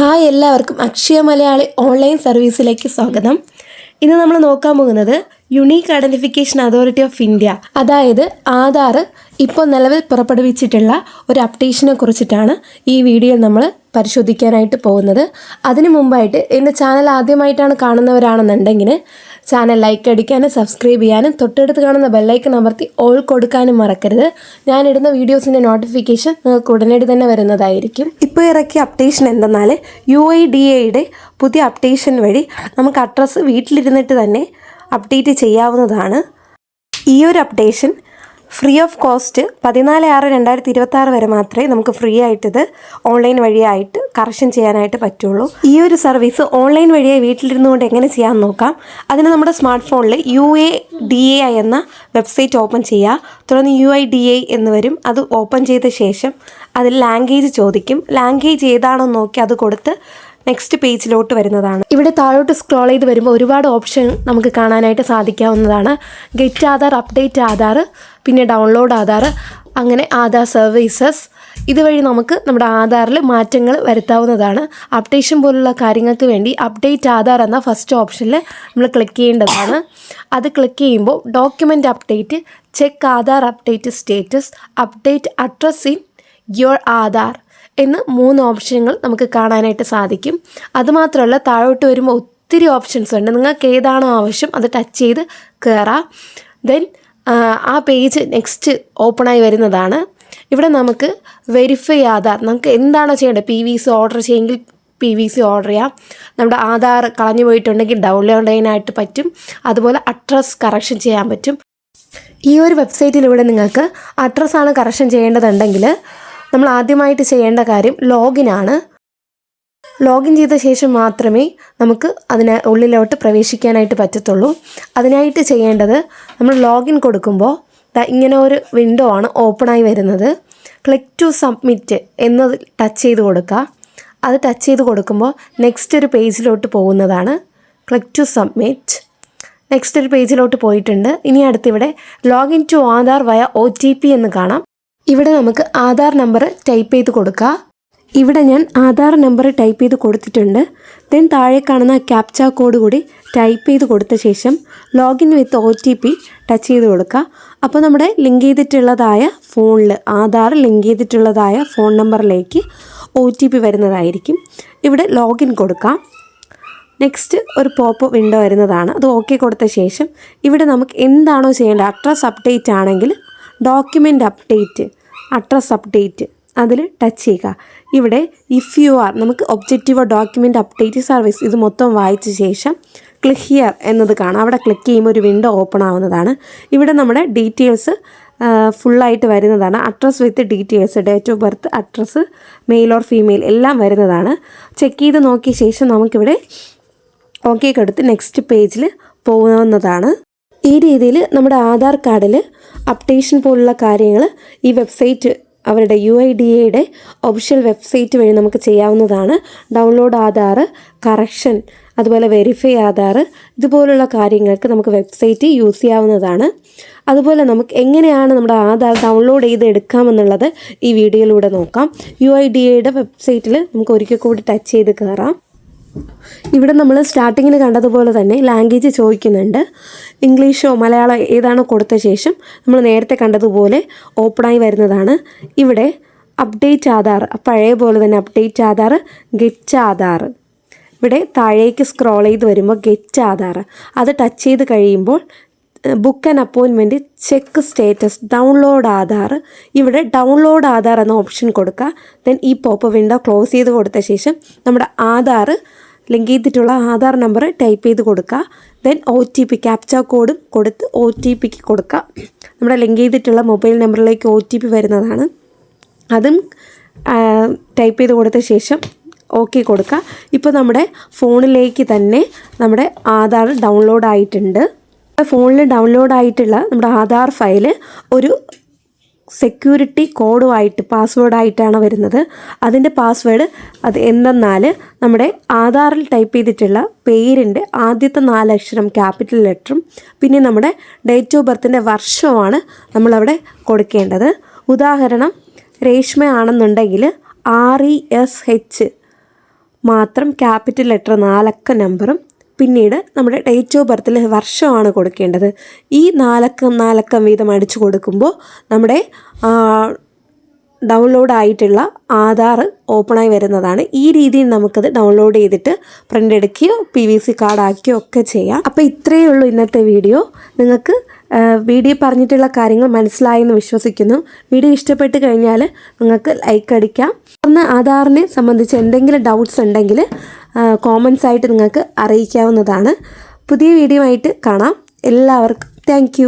Hi എല്ലാവർക്കും Akshaya Malayali online സർവീസിലേക്ക് സ്വാഗതം. ഇന്ന് നമ്മൾ നോക്കാൻ പോകുന്നത് unique identification authority of India അതായത് ആധാർ ഇപ്പോൾ നിലവിൽ പുറപ്പെടുവിച്ചിട്ടുള്ള ഒരു അപ്ഡേഷനെ കുറിച്ചിട്ടാണ് ഈ വീഡിയോ നമ്മൾ പരിശോധിക്കാനായിട്ട് പോകുന്നത്. അതിനു മുമ്പായിട്ട് എന്റെ ചാനൽ ആദ്യമായിട്ടാണ് കാണുന്നവരാണെന്നുണ്ടെങ്കിൽ ചാനൽ ലൈക്ക് അടിക്കാനും സബ്സ്ക്രൈബ് ചെയ്യാനും തൊട്ടടുത്ത് കാണുന്ന ബെല്ലൈക്കൺ അമർത്തി ഓൾ കൊടുക്കാനും മറക്കരുത്. ഞാനിടുന്ന വീഡിയോസിന്റെ നോട്ടിഫിക്കേഷൻ നിങ്ങൾക്ക് ഉടനടി തന്നെ വരുന്നതായിരിക്കും. ഇപ്പോൾ ഇറക്കിയ അപ്ഡേഷൻ എന്തെന്നാൽ യു ഐ ഡി എയുടെ പുതിയ അപ്ഡേഷൻ വഴി നമുക്ക് അഡ്രസ്സ് വീട്ടിലിരുന്നിട്ട് തന്നെ അപ്ഡേറ്റ് ചെയ്യാവുന്നതാണ്. ഈ ഒരു അപ്ഡേഷൻ ഫ്രീ ഓഫ് കോസ്റ്റ് പതിനാല് ആറ് രണ്ടായിരത്തി ഇരുപത്തി ആറ് വരെ മാത്രമേ നമുക്ക് ഫ്രീ ആയിട്ട് ഇത് ഓൺലൈൻ വഴിയായിട്ട് കറക്ഷൻ ചെയ്യാനായിട്ട് പറ്റുള്ളൂ. ഈ ഒരു സർവീസ് ഓൺലൈൻ വഴിയായി വീട്ടിലിരുന്നുകൊണ്ട് എങ്ങനെ ചെയ്യാമെന്ന് നോക്കാം. അതിന് നമ്മുടെ സ്മാർട്ട് ഫോണിൽ U A D A I എന്ന വെബ്സൈറ്റ് ഓപ്പൺ ചെയ്യുക തുടർന്ന് യു ഐ ഡി ഐ എന്ന് വരും. അത് ഓപ്പൺ ചെയ്ത ശേഷം അതിൽ ലാംഗ്വേജ് ചോദിക്കും. ലാംഗ്വേജ് ഏതാണോ നോക്കി അത് കൊടുത്ത് നെക്സ്റ്റ് പേജിലോട്ട് വരുന്നതാണ്. ഇവിടെ താഴോട്ട് സ്ക്രോൾ ചെയ്ത് വരുമ്പോൾ ഒരുപാട് ഓപ്ഷൻ നമുക്ക് കാണാനായിട്ട് സാധിക്കാവുന്നതാണ്. ഗെറ്റ് ആധാർ അപ്ഡേറ്റ് ആധാർ പിന്നെ ഡൗൺലോഡ് ആധാർ അങ്ങനെ ആധാർ സർവീസസ് ഇതുവഴി നമുക്ക് നമ്മുടെ ആധാറിൽ മാറ്റങ്ങൾ വരുത്താവുന്നതാണ്. അപ്ഡേഷൻ പോലുള്ള കാര്യങ്ങൾക്ക് വേണ്ടി അപ്ഡേറ്റ് ആധാർ എന്ന ഫസ്റ്റ് ഓപ്ഷനിൽ നമ്മൾ ക്ലിക്ക് ചെയ്യേണ്ടതാണ്. അത് ക്ലിക്ക് ചെയ്യുമ്പോൾ document update check Aadhaar update status update address in your Aadhaar എന്ന് മൂന്ന് ഓപ്ഷനുകൾ നമുക്ക് കാണാനായിട്ട് സാധിക്കും. അതുമാത്രമല്ല താഴോട്ട് വരുമ്പോൾ ഒത്തിരി ഓപ്ഷൻസ് ഉണ്ട്. നിങ്ങൾക്ക് ഏതാണോ ആവശ്യം അത് ടച്ച് ചെയ്ത് കയറാം ദെൻ ആ പേജ് നെക്സ്റ്റ് ഓപ്പണായി വരുന്നതാണ്. ഇവിടെ നമുക്ക് വെരിഫൈ ആധാർ നമുക്ക് എന്താണോ ചെയ്യേണ്ടത്? പി വി സി ഓർഡർ ചെയ്യുമെങ്കിൽ പി വി സി ഓർഡർ ചെയ്യാം. നമ്മുടെ ആധാർ കളഞ്ഞു പോയിട്ടുണ്ടെങ്കിൽ ഡൗൺലോഡ് ചെയ്യാനായിട്ട് പറ്റും. അതുപോലെ അഡ്രസ്സ് കറക്ഷൻ ചെയ്യാൻ പറ്റും. ഈ ഒരു വെബ്സൈറ്റിലൂടെ നിങ്ങൾക്ക് അഡ്രസ്സാണ് കറക്ഷൻ ചെയ്യേണ്ടതുണ്ടെങ്കിൽ നമ്മൾ ആദ്യമായിട്ട് ചെയ്യേണ്ട കാര്യം ലോഗിൻ ആണ് ലോഗിൻ ചെയ്ത ശേഷം മാത്രമേ നമുക്ക് അതിന് ഉള്ളിലോട്ട് പ്രവേശിക്കാനായിട്ട് പറ്റത്തുള്ളൂ. അതിനായിട്ട് ചെയ്യേണ്ടത് നമ്മൾ ലോഗിൻ കൊടുക്കുമ്പോൾ ഇങ്ങനെ ഒരു വിൻഡോ ആണ് ഓപ്പണായി വരുന്നത്. ക്ലിക്ക് ടു സബ്മിറ്റ് എന്ന് ടച്ച് ചെയ്ത് കൊടുക്കുക. അത് ടച്ച് ചെയ്ത് കൊടുക്കുമ്പോൾ നെക്സ്റ്റ് ഒരു പേജിലോട്ട് പോകുന്നതാണ്. ക്ലിക്ക് ടു സബ്മിറ്റ് നെക്സ്റ്റ് ഒരു പേജിലോട്ട് പോയിട്ടുണ്ട്. ഇനി അടുത്തിവിടെ ലോഗിൻ ടു ആധാർ വയ ഒ ടി പി എന്ന് കാണാം. ഇവിടെ നമുക്ക് ആധാർ നമ്പർ ടൈപ്പ് ചെയ്ത് കൊടുക്കുക ഇവിടെ ഞാൻ ആധാർ നമ്പർ ടൈപ്പ് ചെയ്ത് കൊടുത്തിട്ടുണ്ട്. ദെൻ താഴെ കാണുന്ന ക്യാപ്ച കോഡ് കൂടി ടൈപ്പ് ചെയ്ത് കൊടുത്ത ശേഷം login with O T P touch ചെയ്ത് കൊടുക്കുക അപ്പോൾ നമ്മുടെ ലിങ്ക് ചെയ്തിട്ടുള്ളതായ ഫോണിൽ ആധാർ ലിങ്ക് ചെയ്തിട്ടുള്ളതായ ഫോൺ നമ്പറിലേക്ക് ഒ ടി പി വരുന്നതായിരിക്കും. ഇവിടെ ലോഗിൻ കൊടുക്കാം. നെക്സ്റ്റ് ഒരു പോപ്പ് വിൻഡോ വരുന്നതാണ്. അത് ഓക്കെ കൊടുത്ത ശേഷം ഇവിടെ നമുക്ക് എന്താണോ ചെയ്യേണ്ടത്? അഡ്രസ് അപ്ഡേറ്റ് ആണെങ്കിൽ ഡോക്യുമെന്റ് അപ്ഡേറ്റ് അഡ്രസ് അപ്ഡേറ്റ് അതിൽ ടച്ച് ചെയ്യുക. ഇവിടെ ഇഫ് യു ആർ നമുക്ക് ഒബ്ജക്റ്റീവ് ഡോക്യുമെന്റ് അപ്ഡേറ്റ് സർവീസ് ഇത് മൊത്തം വായിച്ച ശേഷം ക്ലിക്ക് ഹിയർ എന്നത് കാണാം. അവിടെ ക്ലിക്ക് ചെയ്യുമ്പോൾ ഒരു വിൻഡോ ഓപ്പൺ ആവുന്നതാണ്. ഇവിടെ നമ്മുടെ ഡീറ്റെയിൽസ് ഫുള്ളായിട്ട് വരുന്നതാണ്. Address with details date of birth address male or female എല്ലാം വരുന്നതാണ്. ചെക്ക് ചെയ്ത് നോക്കിയ ശേഷം നമുക്കിവിടെ ഓക്കെ കൊടുത്ത് നെക്സ്റ്റ് പേജിൽ പോകുന്നതാണ്. ഈ രീതിയിൽ നമ്മുടെ ആധാർ കാർഡിൽ അപ്ഡേഷൻ പോലുള്ള കാര്യങ്ങൾ ഈ വെബ്സൈറ്റ് അവരുടെ യു ഐ ഡി എയുടെ ഒഫീഷ്യൽ വെബ്സൈറ്റ് വഴി നമുക്ക് ചെയ്യാവുന്നതാണ്. ഡൗൺലോഡ് ആധാർ കറക്ഷൻ അതുപോലെ വെരിഫൈ ആധാർ ഇതുപോലുള്ള കാര്യങ്ങൾക്ക് നമുക്ക് വെബ്സൈറ്റ് യൂസ് ചെയ്യാവുന്നതാണ്. അതുപോലെ നമുക്ക് എങ്ങനെയാണ് നമ്മുടെ ആധാർ ഡൗൺലോഡ് ചെയ്ത് എടുക്കാമെന്നുള്ളത് ഈ വീഡിയോയിലൂടെ നോക്കാം. യു ഐ ഡി എയുടെ വെബ്സൈറ്റിൽ നമുക്ക് ഒരിക്കൽ കൂടി ടച്ച് ചെയ്ത് കയറാം. ഇവിടെ നമ്മൾ സ്റ്റാർട്ടിങ്ങിന് കണ്ടതുപോലെ തന്നെ ലാംഗ്വേജ് ചോദിക്കുന്നുണ്ട്. ഇംഗ്ലീഷോ മലയാളോ ഏതാണോ കൊടുത്ത ശേഷം നമ്മൾ നേരത്തെ കണ്ടതുപോലെ ഓപ്പണായി വരുന്നതാണ്. ഇവിടെ അപ്ഡേറ്റ് ആധാർ പഴയ പോലെ തന്നെ അപ്ഡേറ്റ് ആധാർ ഗെറ്റ് ആധാർ. ഇവിടെ താഴേക്ക് സ്ക്രോൾ ചെയ്ത് വരുമ്പോൾ ഗെറ്റ് ആധാർ. അത് ടച്ച് ചെയ്ത് കഴിയുമ്പോൾ ബുക്ക് ആൻഡ് അപ്പോയിൻമെന്റ് ചെക്ക് സ്റ്റേറ്റസ് ഡൗൺലോഡ് ആധാർ. ഇവിടെ ഡൗൺലോഡ് ആധാർ എന്ന ഓപ്ഷൻ കൊടുക്കുക. ദെൻ ഈ പോപ്പ് വിൻഡോ ക്ലോസ് ചെയ്ത് കൊടുത്ത ശേഷം നമ്മുടെ ആധാർ ലിങ്ക് ചെയ്തിട്ടുള്ള ആധാർ നമ്പർ ടൈപ്പ് ചെയ്ത് കൊടുക്കുക. Then O T P captcha കോഡും കൊടുത്ത് ഒ ടി പിക്ക് കൊടുക്കുക. നമ്മുടെ ലിങ്ക് ചെയ്തിട്ടുള്ള മൊബൈൽ നമ്പറിലേക്ക് ഒ ടി പി വരുന്നതാണ്. അതും ടൈപ്പ് ചെയ്ത് കൊടുത്ത ശേഷം ഓക്കെ കൊടുക്കുക. ഇപ്പോൾ നമ്മുടെ ഫോണിലേക്ക് തന്നെ നമ്മുടെ ആധാർ ഡൗൺലോഡ് ആയിട്ടുണ്ട്. ഫോണിൽ ഡൗൺലോഡ് ആയിട്ടുള്ള നമ്മുടെ ആധാർ ഫയൽ ഒരു സെക്യൂരിറ്റി കോഡുമായിട്ട് പാസ്വേഡായിട്ടാണ് വരുന്നത്. അതിന്റെ പാസ്വേഡ് അത് എന്തെന്നാൽ നമ്മുടെ ആധാറിൽ ടൈപ്പ് ചെയ്തിട്ടുള്ള പേരിന്റെ ആദ്യത്തെ നാലക്ഷരം ക്യാപിറ്റൽ ലെറ്ററും പിന്നെ നമ്മുടെ ഡേറ്റ് ഓഫ് ബർത്തിന്റെ വർഷമാണ് നമ്മളവിടെ കൊടുക്കേണ്ടത്. ഉദാഹരണം രേഷ്മ ആണെന്നുണ്ടെങ്കിൽ ആർ ഇ എസ് എച്ച് മാത്രം ക്യാപിറ്റൽ ലെറ്റർ നാലക്ക നമ്പറും പിന്നീട് നമ്മുടെ ഡേറ്റ് ഓഫ് ബർത്തിൽ വർഷമാണ് കൊടുക്കേണ്ടത്. ഈ നാലക്കം നാലക്കം വീതം അടിച്ചു കൊടുക്കുമ്പോൾ നമ്മുടെ ഡൗൺലോഡ് ആയിട്ടുള്ള ആധാർ ഓപ്പണായി വരുന്നതാണ്. ഈ രീതിയിൽ നമുക്കത് ഡൗൺലോഡ് ചെയ്തിട്ട് പ്രിന്റ് എടുക്കുകയോ പി വി സി കാർഡ് ആക്കുകയോ ഒക്കെ ചെയ്യാം. അപ്പോൾ ഇത്രയേ ഉള്ളൂ ഇന്നത്തെ വീഡിയോ നിങ്ങൾക്ക് വീഡിയോ പറഞ്ഞിട്ടുള്ള കാര്യങ്ങൾ മനസ്സിലായെന്ന് വിശ്വസിക്കുന്നു. വീഡിയോ ഇഷ്ടപ്പെട്ട് കഴിഞ്ഞാൽ നിങ്ങൾക്ക് ലൈക്ക് അടിക്കാം. ഒന്ന് ആധാറിനെ സംബന്ധിച്ച് എന്തെങ്കിലും ഡൗട്ട്സ് ഉണ്ടെങ്കിൽ കോമൻസ് ആയിട്ട് നിങ്ങൾക്ക് അറിയിക്കാവുന്നതാണ്. പുതിയ വീഡിയോ ആയിട്ട് കാണാം. എല്ലാവർക്കും താങ്ക്